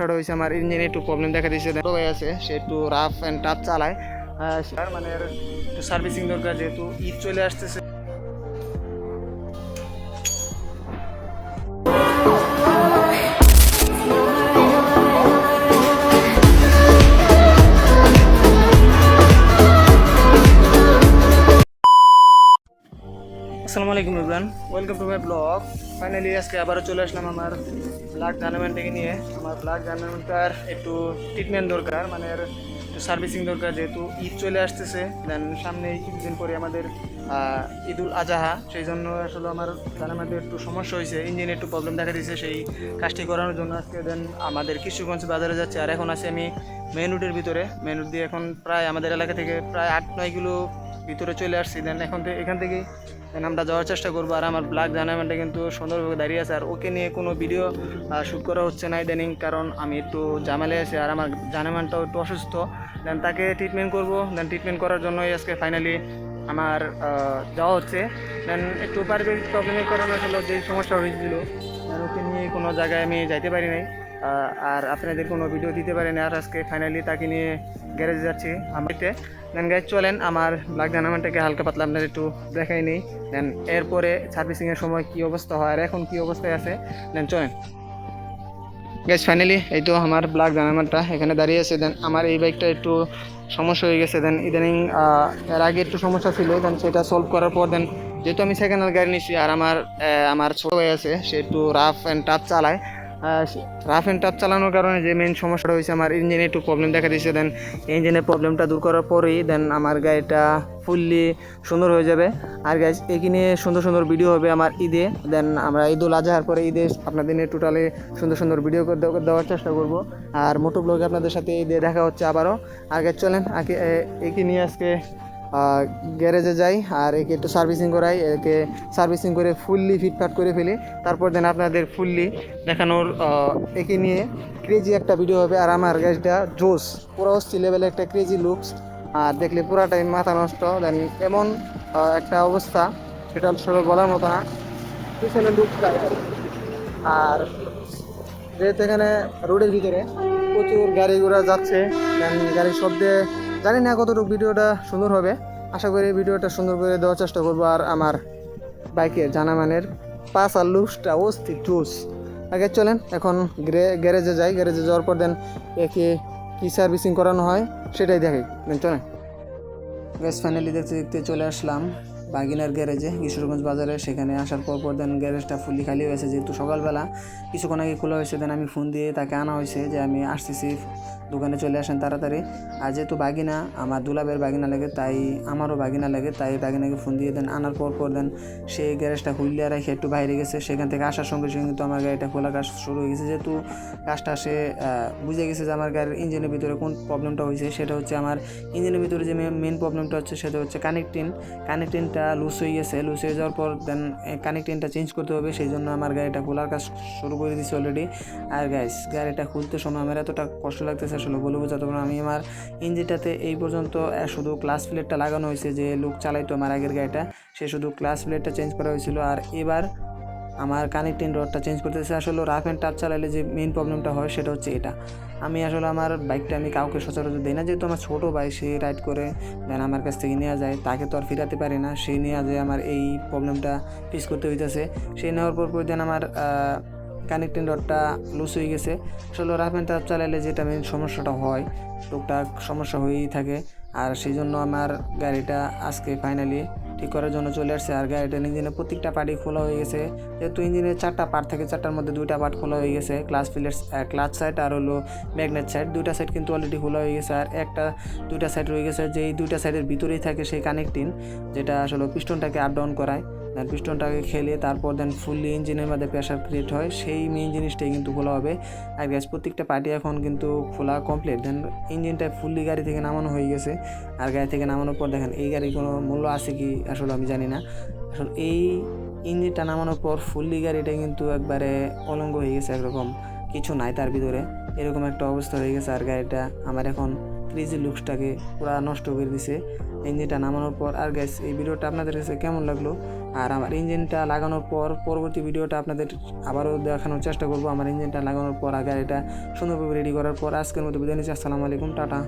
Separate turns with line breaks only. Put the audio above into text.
হয়েছে আমার ইঞ্জিনে একটু প্রবলেম দেখা দিয়েছে। বড় ভাই আছে সে একটু রাফ অ্যান্ড টাফ চালায়। আহ, মানে একটু সার্ভিসিং দরকার যেহেতু ঈদ চলে আসতেছে। আসসালামু আলাইকুম Imran welcome to my blog finally আজকে আবারও চলে আসলাম আমার ব্লাড জার্নামেন্টটাকে নিয়ে। আমার ব্লাড জার্নামেন্টটার একটু ট্রিটমেন্ট দরকার মানে একটু সার্ভিসিং দরকার, যেহেতু ঈদ চলে আসতেছে। দেন সামনে কিছুদিন পরে আমাদের ঈদুল আজহা, সেই জন্য আসলে আমার জার্নামেন্টের একটু সমস্যা হয়েছে ইঞ্জিনে একটু প্রবলেম দেখা দিয়েছে, সেই কাজটি করানোর জন্য আজকে দেন আমাদের কিশোরগঞ্জ বাজারে যাচ্ছে। আর এখন আছি আমি মেন রুটের ভিতরে। মেন রুট দিয়ে এখন প্রায় আমাদের এলাকা থেকে প্রায় আট নয় কিলো ভিতরে চলে আসছি। দেন এখন থেকে এখান থেকে আমরা যাওয়ার চেষ্টা করব। আর আমার ব্লাক জানামেন্টে কিন্তু সুন্দরভাবে দাঁড়িয়ে আছে। আর ওকে নিয়ে কোনো ভিডিও শ্যুট করা হচ্ছে না ইদানিং। কারণ আমি একটু জামালে আছি আর আমার জানামেন্টটাও একটু অসুস্থ। দেন তাকে ট্রিটমেন্ট করব। দেন ট্রিটমেন্ট করার জন্যই আজকে ফাইনালি আমার যাওয়া হচ্ছে। দেন একটু পারিবারিক প্রবলেমের কারণে আসলে যে সমস্যা হয়েছিল ওকে নিয়ে কোনো জায়গায় আমি যাইতে পারি নাই। আর আপনাদের কোনো ভিডিও দিতে পারি না আর আজকে ফাইনালি তাকে নিয়ে গ্যারেজে যাচ্ছি। আমাকে দেন গাইজ চলেন, আমার ব্লাক জানামানটাকে হালকা পাতলা আপনার একটু দেখাই নিই। দেন এরপরে সার্ভিসিংয়ের সময় কি অবস্থা হয় আর এখন কি অবস্থায় আছে দেন চলেন। গ্যাস ফাইনালি এই তো আমার ব্লাক জানামানটা এখানে দাঁড়িয়ে আছে। দেন আমার এই বাইকটা একটু সমস্যা হয়ে গেছে। দেন ইদানিং এর আগে একটু সমস্যা ছিল। দেন সেটা সলভ করার পর দেন যেহেতু আমি সেকেন্ড হ্যান্ড গাড়ি নিচ্ছি আর আমার আমার ছোটো ভাই আছে, সে একটু রাফ অ্যান্ড টাফ চালায়। রাফ অ্যান্ড টাফ চালানোর কারণে যে মেন সমস্যাটা হয়েছে আমার ইঞ্জিনে একটু প্রবলেম দেখা দিয়েছে দেন ইঞ্জিনের প্রবলেমটা দূর করার পরেই দেন আমার গাড়িটা ফুললি সুন্দর হয়ে যাবে। আর গাইজ এখানে সুন্দর সুন্দর ভিডিও হবে আমার ঈদে দেন আমরা ঈদুল আজহার পরে ঈদে আপনাদের নিয়ে টোটালি সুন্দর সুন্দর ভিডিও করে দেওয়ার চেষ্টা করব। আর মোটো ব্লগে আপনাদের সাথে ঈদে দেখা হচ্ছে আবারও। আর guys, চলেন আগে একে নিয়ে আজকে গ্যারেজে যাই আর একে একটু সার্ভিসিং করাই, একে সার্ভিসিং করে ফুললি ফিটফাট করে ফেলি। তারপর দেন আপনাদের ফুললি দেখানোর একে নিয়ে ক্রেজি একটা ভিডিও হবে। আর আমার গাছটা জোস, পুরো অস্থি লেভেলে একটা ক্রেজি লুকস আর দেখলে পুরাটাই মাথা নষ্ট। দেন এমন একটা অবস্থা, সেটা আসলে বলার মতো না। পিছনে লুকটা আর যেহেতু এখানে রোডের ভিতরে প্রচুর গাড়ি ঘোড়া যাচ্ছে দেন গাড়ির শব্দে জানি না কতটুকু ভিডিওটা সুন্দর হবে। আশা করি ভিডিওটা সুন্দর করে দেওয়ার চেষ্টা করব আর আমার বাইকের জানামানের পাস আর লুকসটা অস্থির জুস আগে চলেন, এখন গ্যারেজে যাই। গ্যারেজে যাওয়ার পর দেন একে কী সার্ভিসিং করানো হয় সেটাই দেখি। চলেন। গ্যাস ফাইনালি দেখতে দেখতে চলে আসলাম। বাগিনার গ্যারেজে, কিশোরগঞ্জ বাজারে। সেখানে আসার পর পর দেন গ্যারেজটা ফুললি খালি হয়েছে। যেহেতু সকালবেলা কিছুক্ষণ আগে খোলা হয়েছে দেন আমি ফোন দিয়ে তাকে আনা হয়েছে যে আমি আসতেছি, দোকানে চলে আসেন তাড়াতাড়ি। আর যেহেতু বাগিনা, আমার দুলাবের বাগিনা লাগে, তাই আমারও বাগিনা লাগে, তাই বাগিনাকে ফোন দিয়ে দেন। আনার পর পর দেন সেই গ্যারেজটা খুললে রেখে একটু বাইরে গেছে। সেখান থেকে আসার সঙ্গে সঙ্গে কিন্তু আমার গাড়িটা খোলা কাজ শুরু হয়ে গেছে। যেহেতু কাজটা সে বুঝে গেছে যে আমার গাড়ির ইঞ্জিনের ভিতরে কোন প্রবলেমটা হয়েছে, সেটা হচ্ছে আমার ইঞ্জিনের ভিতরে যে মেন প্রবলেমটা হচ্ছে, সেটা হচ্ছে কানেক্টিং কানেক্টিংটা লুজ হয়ে গেছে লুজ হয়ে যাওয়ার পর দেন কানেক্টিংটা চেঞ্জ করতে হবে সেই জন্য আমার গাড়িটা খোলার কাজ শুরু করে দিয়েছি অলরেডি আর গাইস গাড়িটা খুলতে সময় আমার এতটা কষ্ট লাগতেছে, আসলে বলে বোঝাতে পারব আমি আমার ইঞ্জিনটাতে এই পর্যন্ত শুধু ক্লাস প্লেটটা লাগানো হয়েছে যে লোক চালাইতো আমার আগের গাড়িটা, সে শুধু ক্লাস প্লেটটা চেঞ্জ করা হয়েছিল। আর এবার আমার কানেক্টিং রডটা চেঞ্জ করতেছে। আসলে রাফ অ্যান্ড টাচ চালাইলে যে মেইন প্রবলেমটা হয়, সেটা হচ্ছে এটা। আমি আসলে আমার বাইকটা আমি কাউকে সচরাচর দিই না। যেহেতু আমার ছোটো বাইক সে রাইড করে দেন আমার কাছ থেকে নেওয়া যায়। তাকে তো আর ফিরাতে পারি না। সে নেওয়া যায় আমার এই প্রবলেমটা ফেস করতে হইতেছে। সেই নেওয়ার পর দেন আমার কানেক্টিং রডটা লুজ হয়ে গেছে। আসলে রাফ অ্যান্ড টাচ চালাইলে যেটা মেন সমস্যাটা হয়, টুকটাক সমস্যা হয়েই থাকে। আর সেই জন্য আমার গাড়িটা আজকে ফাইনালি ঠিক করার জন্য চলে আসছে। আর গাড়িটার ইঞ্জিনের প্রত্যেকটা পার্টই খোলা হয়ে গেছে। যেহেতু ইঞ্জিনের চারটা পার্ট থাকে, চারটার মধ্যে দুইটা পার্ট খোলা হয়ে গেছে। ক্লাস ফিলের ক্লাস সাইড আর হলো ম্যাগনেট সাইড দুইটা সাইড কিন্তু অলরেডি খোলা হয়ে গেছে। আর একটা দুইটা সাইড রয়ে গেছে, যেই দুইটা সাইডের ভিতরেই থাকে সেই কানেক্টিং যেটা আসলে পিস্টনটাকে আপ ডাউন করায়। দেন পিস্টনটাকে খেলে তারপর দেন ফুললি ইঞ্জিনের মধ্যে প্রেশার ক্রিয়েট হয়। সেই মেইন জিনিসটাই কিন্তু খোলা হবে। আর গ্যাস প্রত্যেকটা পার্টি এখন কিন্তু খোলা কমপ্লিট দেন ইঞ্জিনটা ফুললি গাড়ি থেকে নামানো হয়ে গেছে। আর গাড়ি থেকে নামানোর পর দেখেন, এই গাড়ির কোনো মূল্য আছে কি আসলে আমি জানি না। আসলে এই ইঞ্জিনটা নামানোর পর ফুললি গাড়িটা কিন্তু একবারে অলঙ্গ হয়ে গেছে একরকম। কিছু নাই তার ভিতরে। এরকম একটা অবস্থা হয়ে গেছে আর গাড়িটা। আমার এখন ফ্রিজের লুকসটাকে পুরা নষ্ট করে দিছে। ইঞ্জিনটা নামানোর পর, আর গ্যাস এই ভিডিওটা আপনাদের কাছে কেমন লাগল? আর আমার ইঞ্জিনটা লাগানোর পর, পরবর্তী ভিডিওটা আপনাদের আবারও দেখানোর চেষ্টা করব। আমার ইঞ্জিনটা লাগানোর পর, আগে এটা সুন্দরভাবে রেডি করার পর, আজকের মতো বিদায় নিচ্ছি। আসসালামু আলাইকুম, টাটা।